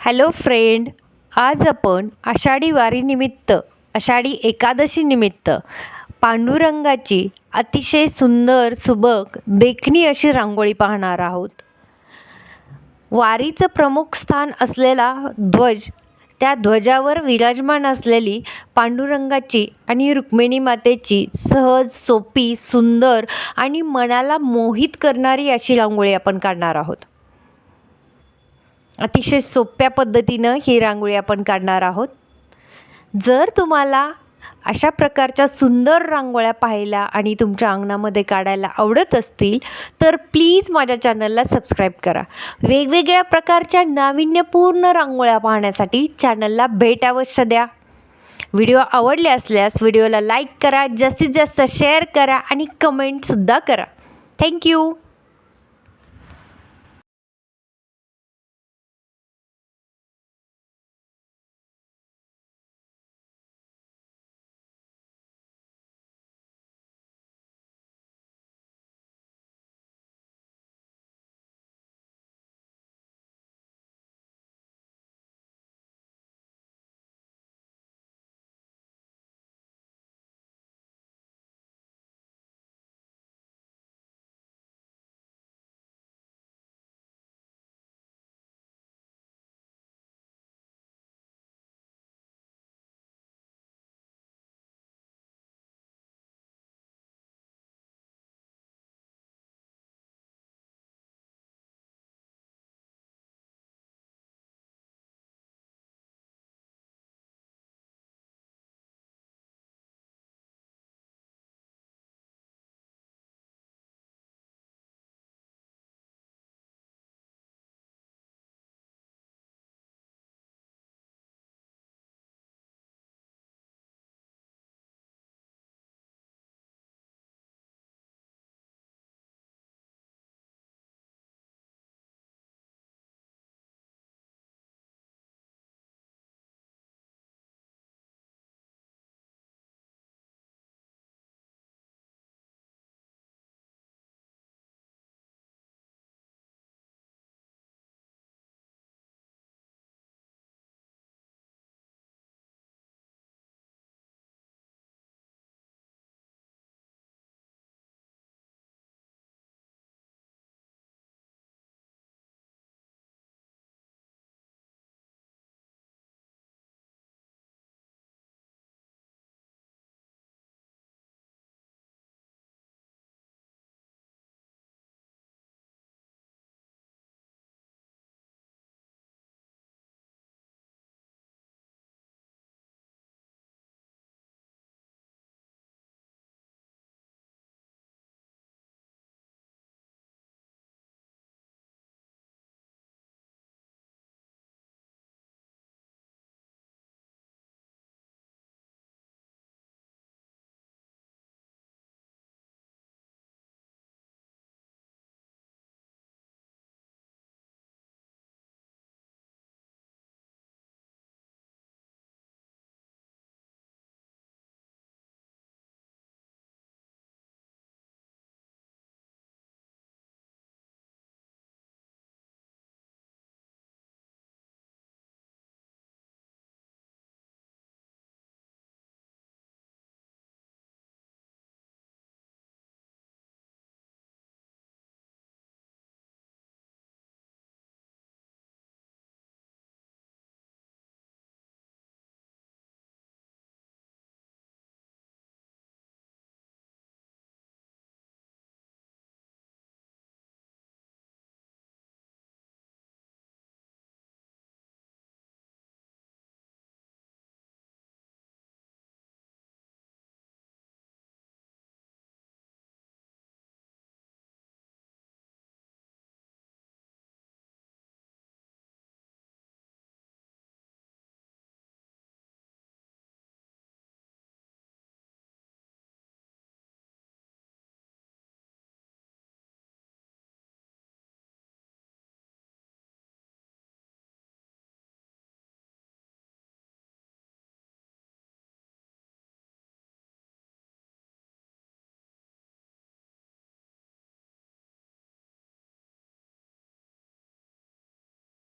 Hello friend आज आपण आषाढी वारीनिमित्त आषाढी एकादशीनिमित्त पांडुरंगाची अतिशय सुंदर सुबक देखणी अशी रांगोळी पाहणार आहोत. वारीचं प्रमुख स्थान असलेला ध्वज त्या ध्वजावर विराजमान असलेली पांडुरंगाची आणि रुक्मिणी मातेची सहज सोपी सुंदर आणि मनाला मोहित करणारी अशी रांगोळी आपण काढणार आहोत. अतिशय सोप्या पद्धतीनं ही रांगोळी आपण काढणार आहोत. जर तुम्हाला अशा प्रकारच्या सुंदर रांगोळ्या पाहायला आणि तुमच्या अंगणामध्ये काढायला आवडत असतील तर प्लीज माझ्या चॅनलला सबस्क्राईब करा. वेगवेगळ्या प्रकारच्या नाविन्यपूर्ण रांगोळ्या पाहण्यासाठी चॅनलला भेट अवश्य द्या. व्हिडिओ आवडले असल्यास व्हिडिओला लाईक करा जास्तीत जास्त शेअर करा आणि कमेंटसुद्धा करा. थँक्यू!